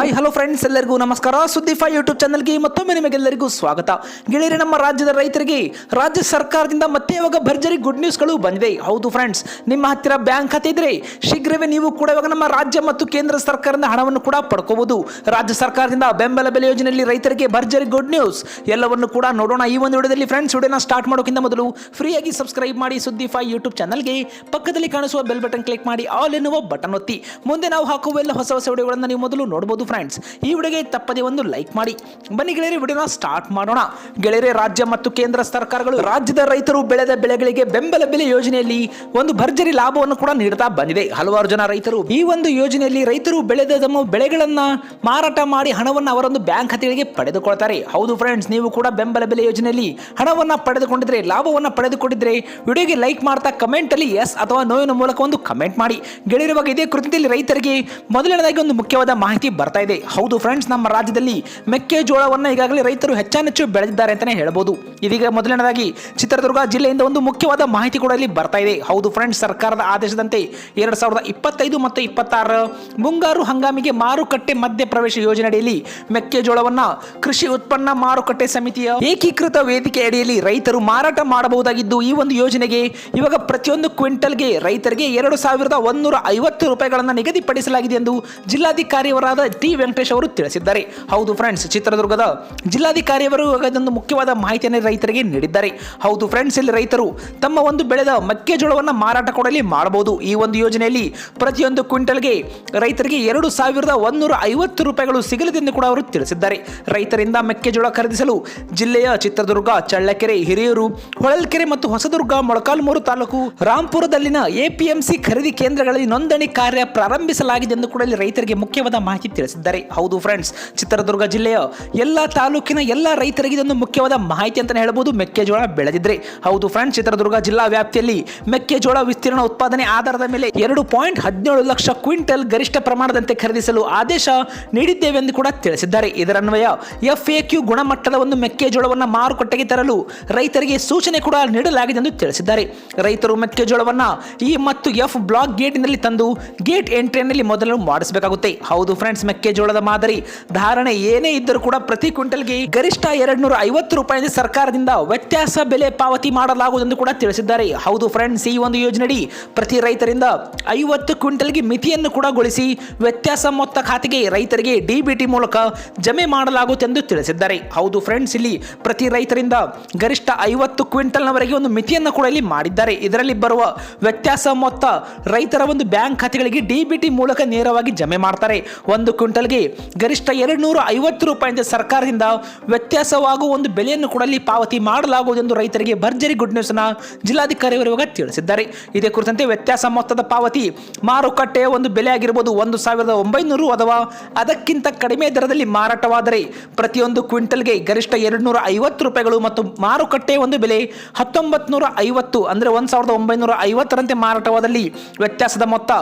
Hi hello friends ಎಲ್ಲರಿಗೂ ನಮಸ್ಕಾರ. ಸುದ್ದಿಫೈ YouTube ಚಾನಲ್ಗೆ ಮತ್ತೊಮ್ಮೆ ನಿಮಗೆಲ್ಲರಿಗೂ ಸ್ವಾಗತ. ಗೆಳೆಯರೆ, ನಮ್ಮ ರಾಜ್ಯದ ರೈತರಿಗೆ, ರಾಜ್ಯ ಸರ್ಕಾರದಿಂದ ಮತ್ತೆ ಇವಾಗ ಭರ್ಜರಿ ಗುಡ್ ನ್ಯೂಸ್ಗಳು ಬಂದಿವೆ. ಹೌದು ಫ್ರೆಂಡ್ಸ್ ನಿಮ್ಮ ಹತ್ತಿರ ಬ್ಯಾಂಕ್ ಖಾತೆ ಇದ್ರೆ ಶೀಘ್ರವೇ ನೀವು ಕೂಡ ಇವಾಗ ನಮ್ಮ ರಾಜ್ಯ ಮತ್ತು ಕೇಂದ್ರ ಸರ್ಕಾರದಿಂದ ಹಣವನ್ನು ಕೂಡ ಪಡ್ಕೋಬಹುದು. ರಾಜ್ಯ ಸರ್ಕಾರದಿಂದ ಬೆಂಬಲ ಬೆಲೆ ಯೋಜನೆಯಲ್ಲಿ ರೈತರಿಗೆ ಭರ್ಜರಿ ಗುಡ್ ನ್ಯೂಸ್ ಎಲ್ಲವನ್ನು ಕೂಡ ನೋಡೋಣ ಈ ಒಂದು ವಿಡಿಯೋದಲ್ಲಿ ಫ್ರೆಂಡ್ಸ್ ವಿಡಿಯೋನ ಸ್ಟಾರ್ಟ್ ಮಾಡೋಕ್ಕಿಂತ ಮೊದಲು ಫ್ರೀಯಾಗಿ ಸಬ್ಸ್ಕ್ರೈಬ್ ಮಾಡಿ ಸುದ್ದಿಫೈ ಯೂಟ್ಯೂಬ್ ಚಾನಲ್ಗೆ ಪಕ್ಕದಲ್ಲಿ ಕಾಣಿಸುವ ಬೆಲ್ ಬಟನ್ ಕ್ಲಿಕ್ ಮಾಡಿ ಆಲ್ ಎನ್ನುವ ಬಟನ್ ಒತ್ತಿ. ಮುಂದೆ ನಾವು ಹಾಕುವ ಎಲ್ಲ ಹೊಸ ಹೊಸ ವಿಡಿಯೋಗಳನ್ನು ನೀವು ಮೊದಲು ನೋಡಬಹುದು ಫ್ರೆಂಡ್ಸ್ ಈ ವಿಡಿಯೋಗೆ ತಪ್ಪದೆ ಒಂದು ಲೈಕ್ ಮಾಡಿ. ಬನ್ನಿ ಗೆಳೆಯರಿ, ವಿಡಿಯೋನ ಸ್ಟಾರ್ಟ್ ಮಾಡೋಣ. ಗೆಳೆಯರೆ, ರಾಜ್ಯ ಮತ್ತು ಕೇಂದ್ರ ಸರ್ಕಾರಗಳು ರಾಜ್ಯದ ರೈತರು ಬೆಳೆದ ಬೆಳೆಗಳಿಗೆ ಬೆಂಬಲ ಬೆಲೆ ಯೋಜನೆಯಲ್ಲಿ ಒಂದು ಭರ್ಜರಿ ಲಾಭವನ್ನು ಕೂಡ ನೀಡುತ್ತಾ ಬಂದಿದೆ. ಹಲವಾರು ಜನ ರೈತರು ಈ ಒಂದು ಯೋಜನೆಯಲ್ಲಿ ರೈತರು ಬೆಳೆದ ತಮ್ಮ ಬೆಳೆಗಳನ್ನ ಮಾರಾಟ ಮಾಡಿ ಹಣವನ್ನು ಅವರೊಂದು ಬ್ಯಾಂಕ್ ಖಾತೆಗಳಿಗೆ ಪಡೆದುಕೊಳ್ತಾರೆ. ಹೌದು ಫ್ರೆಂಡ್ಸ್ ನೀವು ಕೂಡ ಬೆಂಬಲ ಬೆಲೆ ಯೋಜನೆಯಲ್ಲಿ ಹಣವನ್ನು ಪಡೆದುಕೊಂಡಿದ್ರೆ, ಲಾಭವನ್ನ ಪಡೆದುಕೊಂಡಿದ್ರೆ ವಿಡಿಯೋಗೆ ಲೈಕ್ ಮಾಡ್ತಾ ಕಮೆಂಟ್ ಅಲ್ಲಿ ಎಸ್ ಅಥವಾ ನೋವಿನ ಮೂಲಕ ಒಂದು ಕಮೆಂಟ್ ಮಾಡಿ. ಗೆಳೆಯರುವಾಗ ಇದೇ ಕೃತಿಯಲ್ಲಿ ರೈತರಿಗೆ ಮೊದಲನೇದಾಗಿ ಒಂದು ಮುಖ್ಯವಾದ ಮಾಹಿತಿ ಬರ್ತಾ ಇದೆ. ಹೌದು ಫ್ರೆಂಡ್ಸ್ ನಮ್ಮ ರಾಜ್ಯದಲ್ಲಿ ಮೆಕ್ಕೆಜೋಳವನ್ನ ಈಗಾಗಲೇ ರೈತರು ಹೆಚ್ಚಾನೆಚ್ಚು ಬೆಳೆದಿದ್ದಾರೆ ಅಂತಾನೆ ಹೇಳ್ಬೋದು. ಇದೀಗ ಮೊದಲನೇದಾಗಿ ಚಿತ್ರದುರ್ಗ ಜಿಲ್ಲೆಯಿಂದ ಒಂದು ಮುಖ್ಯವಾದ ಮಾಹಿತಿ ಕೂಡ ಇಲ್ಲಿ ಬರ್ತಾ ಇದೆ. ಹೌದು ಫ್ರೆಂಡ್ಸ್ ಸರ್ಕಾರದ ಆದೇಶದಂತೆ ಎರಡು ಸಾವಿರದ ಇಪ್ಪತ್ತೈದು ಮತ್ತು ಇಪ್ಪತ್ತಾರರ ಮುಂಗಾರು ಹಂಗಾಮಿಗೆ ಮಾರುಕಟ್ಟೆ ಮಧ್ಯ ಪ್ರವೇಶ ಯೋಜನೆ ಅಡಿಯಲ್ಲಿ ಮೆಕ್ಕೆಜೋಳವನ್ನ ಕೃಷಿ ಉತ್ಪನ್ನ ಮಾರುಕಟ್ಟೆ ಸಮಿತಿಯ ಏಕೀಕೃತ ವೇದಿಕೆ ಅಡಿಯಲ್ಲಿ ರೈತರು ಮಾರಾಟ ಮಾಡಬಹುದಾಗಿದ್ದು, ಈ ಒಂದು ಯೋಜನೆಗೆ ಇವಾಗ ಪ್ರತಿಯೊಂದು ಕ್ವಿಂಟಲ್ಗೆ ರೈತರಿಗೆ ಎರಡು ಸಾವಿರದ ಒಂದೂರ ಐವತ್ತು ರೂಪಾಯಿಗಳನ್ನು ನಿಗದಿಪಡಿಸಲಾಗಿದೆ ಎಂದು ಜಿಲ್ಲಾಧಿಕಾರಿಯವರಾದ ಟಿ. ವೆಂಕಟೇಶ್ ಅವರು ತಿಳಿಸಿದ್ದಾರೆ. ಹೌದು ಫ್ರೆಂಡ್ಸ್ ಚಿತ್ರದುರ್ಗದ ಜಿಲ್ಲಾಧಿಕಾರಿಯವರು ಇದೊಂದು ಮುಖ್ಯವಾದ ಮಾಹಿತಿಯನ್ನು ರೈತರಿಗೆ ನೀಡಿದ್ದಾರೆ. ಹೌದು ಫ್ರೆಂಡ್ಸ್ ಇಲ್ಲಿ ರೈತರು ತಮ್ಮ ಒಂದು ಬೆಳೆದ ಮೆಕ್ಕೆಜೋಳವನ್ನು ಮಾರಾಟ ಕೊಡಲಿ ಮಾಡಬಹುದು. ಈ ಒಂದು ಯೋಜನೆಯಲ್ಲಿ ಪ್ರತಿಯೊಂದು ಕ್ವಿಂಟಲ್ಗೆ ರೈತರಿಗೆ ಎರಡು ಸಾವಿರದ ಒಂದೂರ ಐವತ್ತು ರೂಪಾಯಿಗಳು ಸಿಗಲಿದೆಂದು ಕೂಡ ಅವರು ತಿಳಿಸಿದ್ದಾರೆ. ರೈತರಿಂದ ಮೆಕ್ಕೆಜೋಳ ಖರೀದಿಸಲು ಜಿಲ್ಲೆಯ ಚಿತ್ರದುರ್ಗ, ಚಳ್ಳಕೆರೆ, ಹಿರಿಯೂರು, ಹೊಳಲ್ಕೆರೆ ಮತ್ತು ಹೊಸದುರ್ಗ, ಮೊಳಕಾಲ್ಮೂರು ತಾಲೂಕು, ರಾಂಪುರದಲ್ಲಿನ ಎಪಿಎಂಸಿ ಖರೀದಿ ಕೇಂದ್ರಗಳಲ್ಲಿ ನೋಂದಣಿ ಕಾರ್ಯ ಪ್ರಾರಂಭಿಸಲಾಗಿದೆ ಎಂದು ಕೂಡ ರೈತರಿಗೆ ಮುಖ್ಯವಾದ ಮಾಹಿತಿ ತಿಳಿಸಿದ್ದಾರೆ. ಹೌದು ಫ್ರೆಂಡ್ಸ್ ಚಿತ್ರದುರ್ಗ ಜಿಲ್ಲೆಯ ಎಲ್ಲ ತಾಲೂಕಿನ ಎಲ್ಲ ರೈತರಿಗೆ ಇದೊಂದು ಮುಖ್ಯವಾದ ಮಾಹಿತಿ ಅಂತಲೇ ಹೇಳ್ಬೋದು. ಮೆಕ್ಕೆಜೋಳ ಬೆಳೆದಿದ್ರೆ. ಹೌದು ಫ್ರೆಂಡ್ಸ್ ಚಿತ್ರದುರ್ಗ ಜಿಲ್ಲಾ ವ್ಯಾಪ್ತಿಯಲ್ಲಿ ಮೆಕ್ಕೆಜೋಳ ವಿಸ್ತೀರ್ಣ ಉತ್ಪಾದನೆ ಆಧಾರದ ಮೇಲೆ ಎರಡು ಪಾಯಿಂಟ್ ಹದಿನೇಳು ಲಕ್ಷ ಕ್ವಿಂಟಲ್ ಗರಿಷ್ಠ ಪ್ರಮಾಣದಂತೆ ಖರೀದಿಸಲು ಆದೇಶ ನೀಡಿದ್ದೇವೆ ಎಂದು ಕೂಡ ತಿಳಿಸಿದ್ದಾರೆ. ಇದರನ್ವಯ ಎಫ್ ಎ ಕ್ಯೂ ಗುಣಮಟ್ಟದ ಒಂದು ಮೆಕ್ಕೆಜೋಳವನ್ನು ಮಾರುಕಟ್ಟೆಗೆ ತರಲು ರೈತರಿಗೆ ಸೂಚನೆ ಕೂಡ ನೀಡಲಾಗಿದೆ ಎಂದು ತಿಳಿಸಿದ್ದಾರೆ. ರೈತರು ಮೆಕ್ಕೆಜೋಳವನ್ನು ಇ ಮತ್ತು ಎಫ್ ಬ್ಲಾಕ್ ಗೇಟ್ನಲ್ಲಿ ತಂದು ಗೇಟ್ ಎಂಟ್ರಿಯಲ್ಲಿ ಮೊದಲು ಮಾಡಿಸಬೇಕಾಗುತ್ತೆ. ಹೌದು ಫ್ರೆಂಡ್ಸ್ ಮೆಕ್ಕೆಜೋಳದ ಮಾದರಿ. ಧಾರಣೆ ಏನೇ ಇದ್ದರೂ ಕೂಡ ಪ್ರತಿ ಕ್ವಿಂಟಲ್ಗೆ ಗರಿಷ್ಠ ಎರಡ್ನೂರ ಐವತ್ತು ರೂಪಾಯಿ ಸರ್ಕಾರದಿಂದ ವ್ಯತ್ಯಾಸ ಬೆಲೆ ಪಾವತಿ ಮಾಡಲಾಗುವುದೆಂದು ಕೂಡ ತಿಳಿಸಿದ್ದಾರೆ. ಹೌದು ಫ್ರೆಂಡ್ಸ್, ಈ ಒಂದು ಯೋಜನೆಯಡಿ ಪ್ರತಿ ರೈತರಿಂದ ಐವತ್ತು ಕ್ವಿಂಟಲ್ಗೆ ಮಿತಿಯನ್ನು ಕೂಡ ಗೊಳಿಸಿ ವ್ಯತ್ಯಾಸ ಮೊತ್ತ ಖಾತೆಗೆ ರೈತರಿಗೆ ಡಿಬಿಟಿ ಮೂಲಕ ಜಮೆ ಮಾಡಲಾಗುತ್ತೆಂದು ತಿಳಿಸಿದ್ದಾರೆ. ಹೌದು ಫ್ರೆಂಡ್ಸ್, ಇಲ್ಲಿ ಪ್ರತಿ ರೈತರಿಂದ ಗರಿಷ್ಠ ಐವತ್ತು ಕ್ವಿಂಟಲ್ನವರೆಗೆ ಒಂದು ಮಿತಿಯನ್ನು ಕೂಡ ಇಲ್ಲಿ ಮಾಡಿದ್ದಾರೆ. ಇದರಲ್ಲಿ ಬರುವ ವ್ಯತ್ಯಾಸ ಮೊತ್ತ ರೈತರ ಒಂದು ಬ್ಯಾಂಕ್ ಖಾತೆಗಳಿಗೆ ಡಿಬಿಟಿ ಮೂಲಕ ನೇರವಾಗಿ ಜಮೆ ಮಾಡ್ತಾರೆ. ಒಂದು ಕ್ವಿಂಟಲ್ಗೆ ಗರಿಷ್ಠ ಎರಡು ನೂರ ಐವತ್ತು ರೂಪಾಯಿಂದ ಸರ್ಕಾರದಿಂದ ವ್ಯತ್ಯಾಸವಾಗುವ ಒಂದು ಬೆಲೆಯನ್ನು ಕೂಡ ಇಲ್ಲಿ ಪಾವತಿ ಮಾಡಲಾಗುವುದು ಎಂದು ರೈತರಿಗೆ ಭರ್ಜರಿ ಗುಡ್ ನ್ಯೂಸ್ನ ಜಿಲ್ಲಾಧಿಕಾರಿಯವರು ಇವಾಗ ತಿಳಿಸಿದ್ದಾರೆ. ಇದೇ ಕುರಿತಂತೆ ವ್ಯತ್ಯಾಸ ಮೊತ್ತದ ಪಾವತಿ ಮಾರುಕಟ್ಟೆಯ ಒಂದು ಬೆಲೆ ಆಗಿರಬಹುದು ಒಂದು ಸಾವಿರದ ಒಂಬೈನೂರು ಅಥವಾ ಅದಕ್ಕಿಂತ ಕಡಿಮೆ ದರದಲ್ಲಿ ಮಾರಾಟವಾದರೆ ಪ್ರತಿಯೊಂದು ಕ್ವಿಂಟಲ್ಗೆ ಗರಿಷ್ಠ ಎರಡು ನೂರ ಐವತ್ತು ರೂಪಾಯಿಗಳು ಮತ್ತು ಮಾರುಕಟ್ಟೆಯ ಒಂದು ಬೆಲೆ ಹತ್ತೊಂಬತ್ತು ನೂರ ಐವತ್ತು ಅಂದರೆ ಒಂದು ಸಾವಿರದ ಒಂಬೈನೂರ ಐವತ್ತರಂತೆ ಮಾರಾಟವಾದಲ್ಲಿ ವ್ಯತ್ಯಾಸದ ಮೊತ್ತ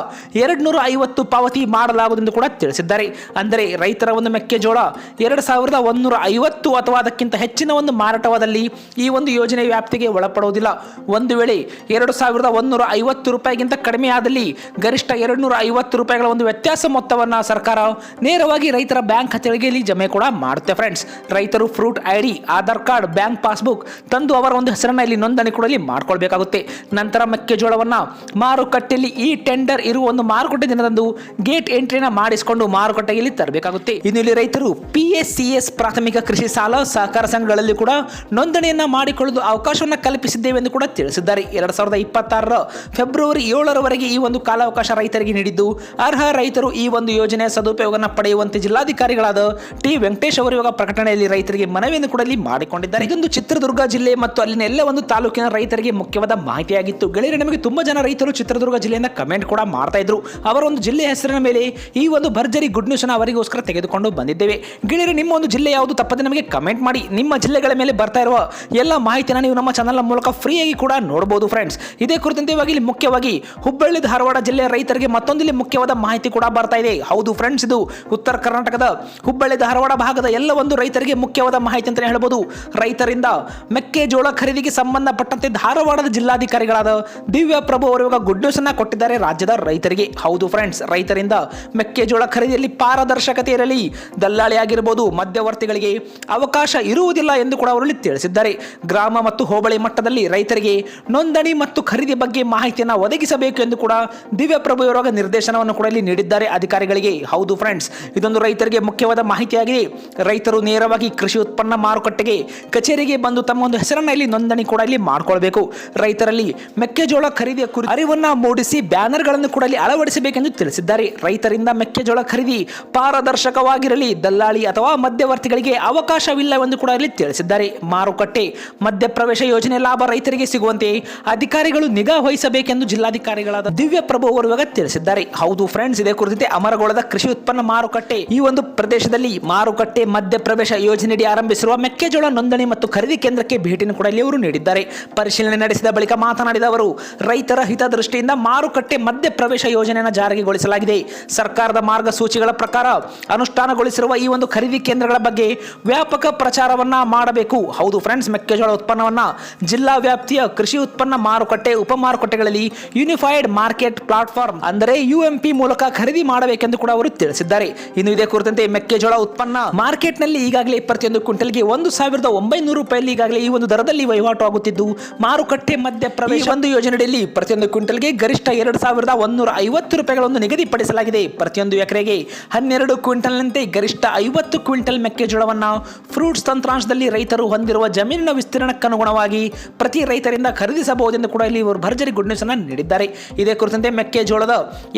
ಎರಡುನೂರ ಐವತ್ತು ಪಾವತಿ ಮಾಡಲಾಗುವುದೆಂದು ಕೂಡ ತಿಳಿಸಿದ್ದಾರೆ. ಅಂದರೆ ರೈತರ ಒಂದು ಮೆಕ್ಕೆಜೋಳ ಎರಡು ಸಾವಿರದ ಒಂದೂರ ಐವತ್ತು ಅಥವಾ ಅದಕ್ಕಿಂತ ಹೆಚ್ಚಿನ ಒಂದು ಮಾರಾಟವಾದಲ್ಲಿ ಈ ಒಂದು ಯೋಜನೆ ವ್ಯಾಪ್ತಿಗೆ ಒಳಪಡುವುದಿಲ್ಲ. ಒಂದು ವೇಳೆ ಎರಡು ಸಾವಿರದ ಒಂದೂರ ಐವತ್ತು ರೂಪಾಯಿಗಿಂತ ಕಡಿಮೆ ಆದಲ್ಲಿ ಗರಿಷ್ಠ ಎರಡು ನೂರ ಐವತ್ತು ರೂಪಾಯಿಗಳ ಒಂದು ವ್ಯತ್ಯಾಸ ಮೊತ್ತವನ್ನು ಸರ್ಕಾರ ನೇರವಾಗಿ ರೈತರ ಬ್ಯಾಂಕ್ ಖಾತೆಗಳಿಗೆ ಇಲ್ಲಿ ಜಮೆ ಕೂಡ ಮಾಡುತ್ತೆ ಫ್ರೆಂಡ್ಸ್ ರೈತರು fruit I D Aadhaar card, bank passbook ತಂದು ಅವರ ಒಂದು ಹೆಸರನ್ನ ಇಲ್ಲಿ ನೋಂದಣಿ ಕೂಡ ಇಲ್ಲಿ ಮಾಡ್ಕೊಳ್ಬೇಕಾಗುತ್ತೆ. ನಂತರ ಮೆಕ್ಕೆಜೋಳವನ್ನ ಮಾರುಕಟ್ಟೆಯಲ್ಲಿ ಈ ಟೆಂಡರ್ ಇರುವ ಒಂದು ಮಾರುಕಟ್ಟೆ ದಿನದಂದು ಗೇಟ್ ಎಂಟ್ರಿನ ಮಾಡಿಸಿಕೊಂಡು ಮಾರುಕಟ್ಟೆಯಲ್ಲಿ ತರಬೇಕಾಗುತ್ತೆ. ಇನ್ನು ಇಲ್ಲಿ ರೈತರು ಪಿ ಎಸ್ ಸಿ ಎಸ್ ಪ್ರಾಥಮಿಕ ಕೃಷಿ ಸಾಲ ಸಹಕಾರ ಸಂಘಗಳಲ್ಲಿ ಕೂಡ ನೋಂದಣಿಯನ್ನ ಮಾಡಿಕೊಳ್ಳಲು ಅವಕಾಶವನ್ನು ಕಲ್ಪಿಸಿದ್ದೇವೆ ಎಂದು ಕೂಡ ತಿಳಿಸಿದ್ದಾರೆ. ಎರಡ್ ಸಾವಿರದ ಇಪ್ಪತ್ತಾರರ ಫೆಬ್ರವರಿ ಏಳರವರೆಗೆ ಈ ಒಂದು ಕಾಲಾವಕಾಶ ರೈತರಿಗೆ ನೀಡಿದ್ದು, ಅರ್ಹ ರೈತರು ಈ ಒಂದು ಯೋಜನೆಯ ಸದುಪಯೋಗವನ್ನು ಪಡೆಯುವಂತೆ ಜಿಲ್ಲಾಧಿಕಾರಿಗಳಾದ ಟಿ ವೆಂಕಟೇಶ್ ಅವರು ಇವಾಗ ಪ್ರಕಟಣೆಯಲ್ಲಿ ರೈತರಿಗೆ ಮನವಿಯನ್ನು ಕೂಡ ಇಲ್ಲಿ ಮಾಡಿಕೊಂಡಿದ್ದಾರೆ. ಇದೊಂದು ಚಿತ್ರದುರ್ಗ ಜಿಲ್ಲೆ ಮತ್ತು ಅಲ್ಲಿನ ಎಲ್ಲ ಒಂದು ತಾಲೂಕಿನ ರೈತರಿಗೆ ಮುಖ್ಯವಾದ ಮಾಹಿತಿಯಾಗಿತ್ತು. ಗೆಳೆಯರೆ, ನಮಗೆ ತುಂಬಾ ಜನ ರೈತರು ಚಿತ್ರದುರ್ಗ ಜಿಲ್ಲೆಯಿಂದ ಕಮೆಂಟ್ ಕೂಡ ಮಾಡ್ತಾ ಇದ್ರು. ಅವರ ಒಂದು ಜಿಲ್ಲೆ ಹೆಸರಿನ ಮೇಲೆ ಈ ಒಂದು ಭರ್ಜರಿ ಗುಡ್ ನ್ಯೂಸ್ ಅವರಿಗೋಸ್ಕರ ತೆಗೆದುಕೊಂಡು ಬಂದಿದ್ದೇವೆ. ಗೆಳೆಯರು, ನಿಮ್ಮ ಒಂದು ಜಿಲ್ಲೆ ಯಾವುದು ತಪ್ಪದೆ ನಮಗೆ ಕಮೆಂಟ್ ಮಾಡಿ. ನಿಮ್ಮ ಜಿಲ್ಲೆಗಳ ಮೇಲೆ ಬರ್ತಾ ಇರುವ ಎಲ್ಲ ಮಾಹಿತಿನ ನೀವು ನಮ್ಮ ಚಾನಲ್ನ ಮೂಲಕ ಫ್ರೀಯಾಗಿ ಕೂಡ ನೋಡಬಹುದು ಫ್ರೆಂಡ್ಸ್ ಇದೇ ಕುರಿತಂತೆ ಇವಾಗ ಇಲ್ಲಿ ಮುಖ್ಯವಾಗಿ ಹುಬ್ಬಳ್ಳಿ, ಧಾರವಾಡ ಜಿಲ್ಲೆಯ ರೈತರಿಗೆ ಮತ್ತೊಂದು ಇಲ್ಲಿ ಮುಖ್ಯವಾದ ಮಾಹಿತಿ ಕೂಡ ಬರ್ತಾ ಇದೆ. ಹೌದು ಫ್ರೆಂಡ್ಸ್ ಇದು ಉತ್ತರ ಕರ್ನಾಟಕದ ಹುಬ್ಬಳ್ಳಿ, ಧಾರವಾಡ ಭಾಗದ ಎಲ್ಲ ಒಂದು ರೈತರಿಗೆ ಮುಖ್ಯವಾದ ಮಾಹಿತಿ ಅಂತಲೇ ಹೇಳಬಹುದು ರೈತರಿಂದ ಮೆಕ್ಕೆಜೋಳ ಖರೀದಿಗೆ ಸಂಬಂಧಪಟ್ಟಂತೆ ಧಾರವಾಡದ ಜಿಲ್ಲಾಧಿಕಾರಿಗಳಾದ ದಿವ್ಯ ಪ್ರಭು ಅವರು ಇವಾಗ ಗುಡ್ ನ್ಯೂಸ್ ಅನ್ನ ಕೊಟ್ಟಿದ್ದಾರೆ ರಾಜ್ಯದ ರೈತರಿಗೆ. ಹೌದು ಫ್ರೆಂಡ್ಸ್ ರೈತರಿಂದ ಮೆಕ್ಕೆಜೋಳ ಖರೀದಿಯಲ್ಲಿ ಪಾರದರ್ಶಕತೆ ಇರಲಿ ದಲ್ಲಾಳಿ ಆಗಿರಬಹುದು ಮಧ್ಯವರ್ತಿಗಳಿಗೆ ಅವಕಾಶ ಇರುವುದಿಲ್ಲ ಎಂದು ಕೂಡ ಅವರಲ್ಲಿ ತಿಳಿಸಿದ್ದಾರೆ. ಗ್ರಾಮ ಮತ್ತು ಹೋಬಳಿ ಮಟ್ಟದಲ್ಲಿ ರೈತರಿಗೆ ನೋಂದಣಿ ಮತ್ತು ಖರೀದಿ ಬಗ್ಗೆ ಮಾಹಿತಿಯನ್ನು ಒದಗಿಸಬೇಕು ಎಂದು ಕೂಡ ದಿವ್ಯಪ್ರಭು ಇವರ ನಿರ್ದೇಶನವನ್ನು ಕೂಡ ಇಲ್ಲಿ ನೀಡಿದ್ದಾರೆ ಅಧಿಕಾರಿಗಳಿಗೆ. ಹೌದು ಫ್ರೆಂಡ್ಸ್ ಇದೊಂದು ರೈತರಿಗೆ ಮುಖ್ಯವಾದ ಮಾಹಿತಿಯಾಗಿದೆ. ರೈತರು ನೇರವಾಗಿ ಕೃಷಿ ಉತ್ಪನ್ನ ಮಾರುಕಟ್ಟೆಗೆ, ಕಚೇರಿಗೆ ಬಂದು ತಮ್ಮ ಒಂದು ಹೆಸರನ್ನ ಇಲ್ಲಿ ನೋಂದಣಿ ಕೂಡ ಇಲ್ಲಿ ಮಾಡಿಕೊಳ್ಬೇಕು. ರೈತರಲ್ಲಿ ಮೆಕ್ಕೆಜೋಳ ಖರೀದಿಯ ಕುರಿತು ಅರಿವನ್ನು ಮೂಡಿಸಿ ಬ್ಯಾನರ್ಗಳನ್ನು ಕೂಡ ಇಲ್ಲಿ ಅಳವಡಿಸಬೇಕೆಂದು ತಿಳಿಸಿದ್ದಾರೆ. ರೈತರಿಂದ ಮೆಕ್ಕೆಜೋಳ ಖರೀದಿ ಪಾರದರ್ಶಕವಾಗಿರಲಿ, ದಲ್ಲಾಳಿ ಅಥವಾ ಮಧ್ಯವರ್ತಿಗಳಿಗೆ ಅವಕಾಶವಿಲ್ಲ ಎಂದು ಕೂಡ ಇಲ್ಲಿ ತಿಳಿಸಿದ್ದಾರೆ. ಮಾರುಕಟ್ಟೆ ಮಧ್ಯಪ್ರವೇಶ ಯೋಜನೆ ಲಾಭ ರೈತರಿಗೆ ಸಿಗುವಂತೆ ಅಧಿಕಾರಿಗಳು ನಿಗಾ ವಹಿಸಬೇಕೆಂದು ಜಿಲ್ಲಾಧಿಕಾರಿಗಳಾದ ದಿವ್ಯ ಪ್ರಭು ಅವರು ತಿಳಿಸಿದ್ದಾರೆ. ಹೌದು ಫ್ರೆಂಡ್ಸ್ ಇದೇ ಕುರಿತಂತೆ ಅಮರಗೋಳದ ಕೃಷಿ ಉತ್ಪನ್ನ ಮಾರುಕಟ್ಟೆ ಈ ಒಂದು ಪ್ರದೇಶದಲ್ಲಿ ಮಾರುಕಟ್ಟೆ ಮಧ್ಯಪ್ರವೇಶ ಯೋಜನೆಯಡಿ ಆರಂಭಿಸಿರುವ ಮೆಕ್ಕೆಜೋಳ ನೋಂದಣಿ ಮತ್ತು ಖರೀದಿ ಕೇಂದ್ರಕ್ಕೆ ಭೇಟಿಯನ್ನು ಕೂಡ ಇಲ್ಲಿ ಅವರು ನೀಡಿದ್ದಾರೆ. ಪರಿಶೀಲನೆ ನಡೆಸಿದ ಬಳಿಕ ಮಾತನಾಡಿದ ಅವರು, ರೈತರ ಹಿತದೃಷ್ಟಿಯಿಂದ ಮಾರುಕಟ್ಟೆ ಮಧ್ಯಪ್ರವೇಶ ಯೋಜನೆಯನ್ನು ಜಾರಿಗೊಳಿಸಲಾಗಿದೆ ಸರ್ಕಾರದ ಮಾರ್ಗಸೂಚಿಗಳ ಪ್ರಕಾರ ಅನುಷ್ಠಾನಗೊಳಿಸಿರುವ ಈ ಒಂದು ಖರೀದಿ ಕೇಂದ್ರಗಳ ಬಗ್ಗೆ ವ್ಯಾಪಕ ಪ್ರಚಾರವನ್ನ ಮಾಡಬೇಕು. ಹೌದು ಫ್ರೆಂಡ್ಸ್ ಮೆಕ್ಕೆಜೋಳ ಉತ್ಪನ್ನವನ್ನ ಜಿಲ್ಲಾ ವ್ಯಾಪ್ತಿಯ ಕೃಷಿ ಉತ್ಪನ್ನ ಮಾರುಕಟ್ಟೆ, ಉಪ ಮಾರುಕಟ್ಟೆಗಳಲ್ಲಿ ಯೂನಿಫೈಡ್ ಮಾರ್ಕೆಟ್ ಪ್ಲಾಟ್ಫಾರ್ಮ್ ಅಂದರೆ ಯುಎಂಪಿ ಮೂಲಕ ಖರೀದಿ ಮಾಡಬೇಕೆಂದು ಕೂಡ ಅವರು ತಿಳಿಸಿದ್ದಾರೆ. ಇನ್ನು ಇದೇ ಕುರಿತಂತೆ ಮೆಕ್ಕೆಜೋಳ ಉತ್ಪನ್ನ ಮಾರ್ಕೆಟ್ನಲ್ಲಿ ಈಗಾಗಲೇ ಪ್ರತಿಯೊಂದು ಕ್ವಿಂಟಲ್ಗೆ ಒಂದು ಸಾವಿರದ ಒಂಬೈನೂರು ರೂಪಾಯಲ್ಲಿ ಈಗಾಗಲೇ ಈ ಒಂದು ದರದಲ್ಲಿ ವಹಿವಾಟು ಆಗುತ್ತಿದ್ದು, ಮಾರುಕಟ್ಟೆ ಮಧ್ಯ ಪ್ರವೇಶ ಒಂದು ಯೋಜನೆಯಲ್ಲಿ ಪ್ರತಿಯೊಂದು ಕ್ವಿಂಟಲ್ಗೆ ಗರಿಷ್ಠ ಎರಡು ಸಾವಿರದ ಒಂದೂರ ಐವತ್ತು ರೂಪಾಯಿಗಳನ್ನು ನಿಗದಿಪಡಿಸಲಾಗಿದೆ. ಪ್ರತಿಯೊಂದು ಎಕರೆಗೆ ಹನ್ನೆರಡು ಕ್ವಿಂಟಲ್ನಂತೆ ಗರಿಷ್ಠ ಐವತ್ತು ಕ್ವಿಂಟಲ್ ಮೆಕ್ಕೆಜೋಳವನ್ನು ಫ್ರೂಟ್ಸ್ ತಂತ್ರಾಂಶದಲ್ಲಿ ರೈತರು ಹೊಂದಿರುವ ಜಮೀನಿನ ವಿಸ್ತೀರ್ಣಕ್ಕನುಗುಣವಾಗಿ ಪ್ರತಿ ರೈತರಿಂದ ಖರೀದಿಸಬಹುದೆಂದು ಕೂಡ ಇಲ್ಲಿ ಇವರು ಭರ್ಜರಿ ಗುಡ್ ನ್ಯೂಸ್ ಅನ್ನು ನೀಡಿದ್ದಾರೆ. ಇದೇ ಕುರಿತಂತೆ ಮೆಕ್ಕೆಜೋಳದ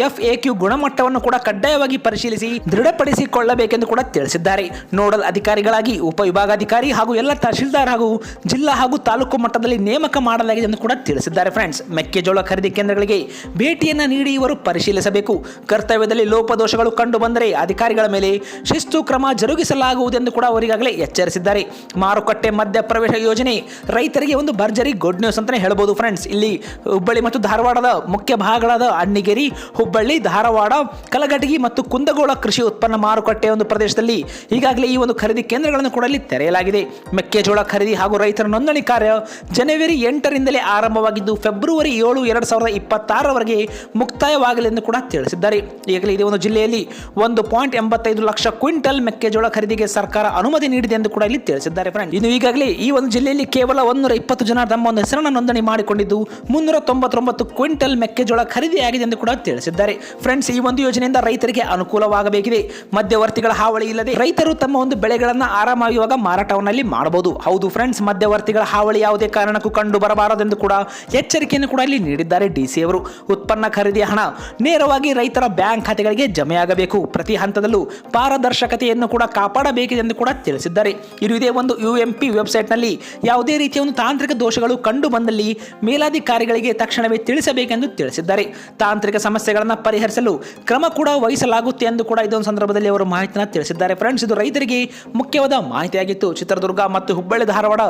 ಎಫ್ ಎ ಕ್ಯೂ ಗುಣಮಟ್ಟವನ್ನು ಕೂಡ ಕಡ್ಡಾಯವಾಗಿ ಪರಿಶೀಲಿಸಿ ದೃಢಪಡಿಸಿಕೊಳ್ಳಬೇಕೆಂದು ಕೂಡ ತಿಳಿಸಿದ್ದಾರೆ. ನೋಡಲ್ ಅಧಿಕಾರಿಗಳಾಗಿ ಉಪವಿಭಾಗಾಧಿಕಾರಿ ಹಾಗೂ ಎಲ್ಲ ತಹಶೀಲ್ದಾರ್ ಹಾಗೂ ಜಿಲ್ಲಾ ಹಾಗೂ ತಾಲೂಕು ಮಟ್ಟದಲ್ಲಿ ನೇಮಕ ಮಾಡಲಾಗಿದೆ ಎಂದು ಕೂಡ ತಿಳಿಸಿದ್ದಾರೆ ಫ್ರೆಂಡ್ಸ್. ಮೆಕ್ಕೆಜೋಳ ಖರೀದಿ ಕೇಂದ್ರಗಳಿಗೆ ಭೇಟಿಯನ್ನು ನೀಡಿ ಇವರು ಪರಿಶೀಲಿಸಬೇಕು. ಕರ್ತವ್ಯದಲ್ಲಿ ಲೋಪದೋಷಗಳು ಕಂಡು ಅಧಿಕಾರಿಗಳ ಮೇಲೆ ಶಿಸ್ತು ಕ್ರಮ ಜರುಗಿಸಲಾಗುವುದೆಂದು ಕೂಡ ಅವರಿಗಾಗಲೇ ಎಚ್ಚರಿಸಿದ್ದಾರೆ. ಮಾರುಕಟ್ಟೆ ಮಧ್ಯಪ್ರವೇಶ ಯೋಜನೆ ರೈತರಿಗೆ ಒಂದು ಭರ್ಜರಿ ಗುಡ್ ನ್ಯೂಸ್ ಅಂತಲೇ ಹೇಳ್ಬೋದು ಫ್ರೆಂಡ್ಸ್ ಇಲ್ಲಿ ಹುಬ್ಬಳ್ಳಿ ಮತ್ತು ಧಾರವಾಡದ ಮುಖ್ಯ ಭಾಗಗಳಾದ ಅಣ್ಣಿಗೇರಿ, ಹುಬ್ಬಳ್ಳಿ, ಧಾರವಾಡ, ಕಲಘಟಗಿ ಮತ್ತು ಕುಂದಗೋಳ ಕೃಷಿ ಉತ್ಪನ್ನ ಮಾರುಕಟ್ಟೆ ಒಂದು ಪ್ರದೇಶದಲ್ಲಿ ಈಗಾಗಲೇ ಈ ಒಂದು ಖರೀದಿ ಕೇಂದ್ರಗಳನ್ನು ಕೂಡ ಇಲ್ಲಿ ತೆರೆಯಲಾಗಿದೆ. ಮೆಕ್ಕೆಜೋಳ ಖರೀದಿ ಹಾಗೂ ರೈತರ ನೋಂದಣಿ ಕಾರ್ಯ ಜನವರಿ ಎಂಟರಿಂದಲೇ ಆರಂಭವಾಗಿದ್ದು, ಫೆಬ್ರವರಿ ಏಳು, ಎರಡು ಸಾವಿರದ ಇಪ್ಪತ್ತಾರರವರೆಗೆ ಮುಕ್ತಾಯವಾಗಲೆಂದು ಕೂಡ ತಿಳಿಸಿದ್ದಾರೆ. ಈಗಲೇ ಇದೇ ಒಂದು ಜಿಲ್ಲೆಯಲ್ಲಿ ಒಂದು ಪಾಯಿಂಟ್ ಎಂಬತ್ತೈದು ಲಕ್ಷ ಕ್ವಿಂಟಲ್ ಮೆಕ್ಕೆಜೋಳ ಖರೀದಿಗೆ ಸರ್ಕಾರ ಅನುಮತಿ ನೀಡಿದೆ ಎಂದು ಕೂಡ ಇಲ್ಲಿ ತಿಳಿಸಿದ್ದಾರೆ ಫ್ರೆಂಡ್ ಇನ್ನು ಈಗಾಗಲೇ ಈ ಒಂದು ಜಿಲ್ಲೆಯಲ್ಲಿ ಕೇವಲ ಒಂದೂರ ಇಪ್ಪತ್ತು ಜನ ತಮ್ಮ ಒಂದು ಹೆಸರನ್ನು ನೋಂದಣಿ ಮಾಡಿಕೊಂಡಿದ್ದು ಮುನ್ನೂರ ತೊಂಬತ್ತೊಂಬತ್ತು ಕ್ವಿಂಟಲ್ ಮೆಕ್ಕೆಜೋಳ ಖರೀದಿಯಾಗಿದೆ ಎಂದು ಕೂಡ ತಿಳಿಸಿದ್ದಾರೆ. ಫ್ರೆಂಡ್ಸ್ ಈ ಒಂದು ಯೋಜನೆಯಿಂದ ರೈತರಿಗೆ ಅನುಕೂಲವಾಗಬೇಕಿದೆ. ಮಧ್ಯವರ್ತಿಗಳ ಹಾವಳಿ ಇಲ್ಲದೆ ರೈತರು ತಮ್ಮ ಒಂದು ಬೆಳೆಗಳನ್ನು ಆರಾಮಾಗಿ ಇವಾಗ ಮಾರಾಟವನ್ನಲ್ಲಿ ಮಾಡಬಹುದು. ಹೌದು ಫ್ರೆಂಡ್ಸ್ ಮಧ್ಯವರ್ತಿಗಳ ಹಾವಳಿ ಯಾವುದೇ ಕಾರಣಕ್ಕೂ ಕಂಡು ಬರಬಾರದೆಂದು ಕೂಡ ಎಚ್ಚರಿಕೆಯನ್ನು ಕೂಡ ಇಲ್ಲಿ ನೀಡಿದ್ದಾರೆ ಡಿಸಿ ಅವರು. ಉತ್ಪನ್ನ ಖರೀದಿ ಹಣ ನೇರವಾಗಿ ರೈತರ ಬ್ಯಾಂಕ್ ಖಾತೆಗಳಿಗೆ ಜಮೆಯಾಗಬೇಕು. ಪ್ರತಿ ಹಂತದಲ್ಲೂ ಪಾರದರ್ಶಕತೆಯನ್ನು ಕೂಡ ಕಾಪಾಡಬೇಕಿದೆ ಎಂದು ಕೂಡ ತಿಳಿಸಿದ್ದಾರೆ. ಇದೇ ಒಂದು ಯು ಎಂ ಪಿ ವೆಬ್ಸೈಟ್ನಲ್ಲಿ ಯಾವುದೇ ರೀತಿಯ ಒಂದು ತಾಂತ್ರಿಕ ದೋಷಗಳು ಕಂಡು ಬಂದಲ್ಲಿ ಮೇಲಾಧಿಕಾರಿಗಳಿಗೆ ತಕ್ಷಣವೇ ತಿಳಿಸಬೇಕೆಂದು ತಿಳಿಸಿದ್ದಾರೆ. ತಾಂತ್ರಿಕ ಸಮಸ್ಯೆಗಳನ್ನು ಪರಿಹರಿಸಲು ಕ್ರಮ ಕೂಡ ವಹಿಸಲಾಗುತ್ತೆ ಎಂದು ಕೂಡ ಇದೊಂದು ಸಂದರ್ಭದಲ್ಲಿ ಅವರು ಮಾಹಿತಿಯನ್ನು ತಿಳಿಸಿದ್ದಾರೆ. ಫ್ರೆಂಡ್ಸ್, ಇದು ರೈತರಿಗೆ ಮುಖ್ಯವಾದ ಮಾಹಿತಿಯಾಗಿತ್ತು. ಚಿತ್ರದುರ್ಗ ಮತ್ತು ಹುಬ್ಬಳ್ಳಿ, ಧಾರವಾಡ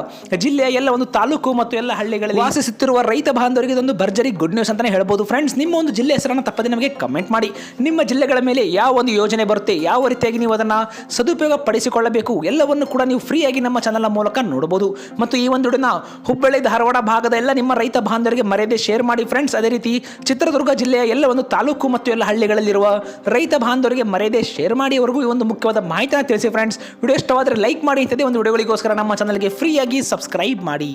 ಜಿಲ್ಲೆಯ ಎಲ್ಲ ಒಂದು ತಾಲೂಕು ಮತ್ತು ಎಲ್ಲ ಹಳ್ಳಿಗಳಲ್ಲಿ ವಾಸಿಸುತ್ತಿರುವ ರೈತ ಬಾಂಧವರಿಗೆ ಇದೊಂದು ಭರ್ಜರಿ ಗುಡ್ ನ್ಯೂಸ್ ಅಂತಾನೆ ಹೇಳ್ಬೋದು. ಫ್ರೆಂಡ್ಸ್, ನಿಮ್ಮ ಒಂದು ಜಿಲ್ಲೆ ಹೆಸರನ್ನು ತಪ್ಪದೆ ನಮಗೆ ಕಮೆಂಟ್ ಮಾಡಿ. ನಿಮ್ಮ ಜಿಲ್ಲೆಗಳ ಮೇಲೆ ಯಾವ ಒಂದು ಯೋಜನೆ ಬರುತ್ತೆ, ಯಾವ ರೀತಿಯಾಗಿ ನೀವು ಅದನ್ನು ಸದುಪಯೋಗ ಪಡಿಸಿಕೊಳ್ಳಬೇಕು ಎಲ್ಲವನ್ನು ಕೂಡ ನೀವು ಫ್ರೀಯಾಗಿ ನಮ್ಮ ಚಾನಲ್ನ ಮೂಲಕ ನೋಡಬಹುದು. ಮತ್ತು ಈ ಒಂದು ಹುಬ್ಬಳ್ಳಿ, ಧಾರವಾಡ ಭಾಗದ ಎಲ್ಲ ನಿಮ್ಮ ರೈತ ಬಾಂಧವರಿಗೆ ಮರೆಯದೆ ಶೇರ್ ಮಾಡಿ ಫ್ರೆಂಡ್ಸ್ ಅದೇ ರೀತಿ ಚಿತ್ರದುರ್ಗ ಜಿಲ್ಲೆಯ ಎಲ್ಲ ಒಂದು ತಾಲೂಕು ಮತ್ತು ಎಲ್ಲ ಹಳ್ಳಿಗಳಲ್ಲಿರುವ ರೈತ ಬಾಂಧವರಿಗೆ ಮರೆಯದೆ ಶೇರ್ ಮಾಡಿ ಅವರಿಗೂ ಈ ಒಂದು ಮುಖ್ಯವಾದ ಮಾಹಿತಿಯನ್ನು ತಿಳಿಸಿ ಫ್ರೆಂಡ್ಸ್ ವಿಡಿಯೋ ಇಷ್ಟವಾದರೆ ಲೈಕ್ ಮಾಡಿ ಇಂಥದೇ ಒಂದು ವಿಡಿಯೋಗಳಿಗೋಸ್ಕರ ನಮ್ಮ ಚಾನಲ್ಗೆ ಫ್ರೀಯಾಗಿ ಸಬ್ಸ್ಕ್ರೈಬ್ ಮಾಡಿ.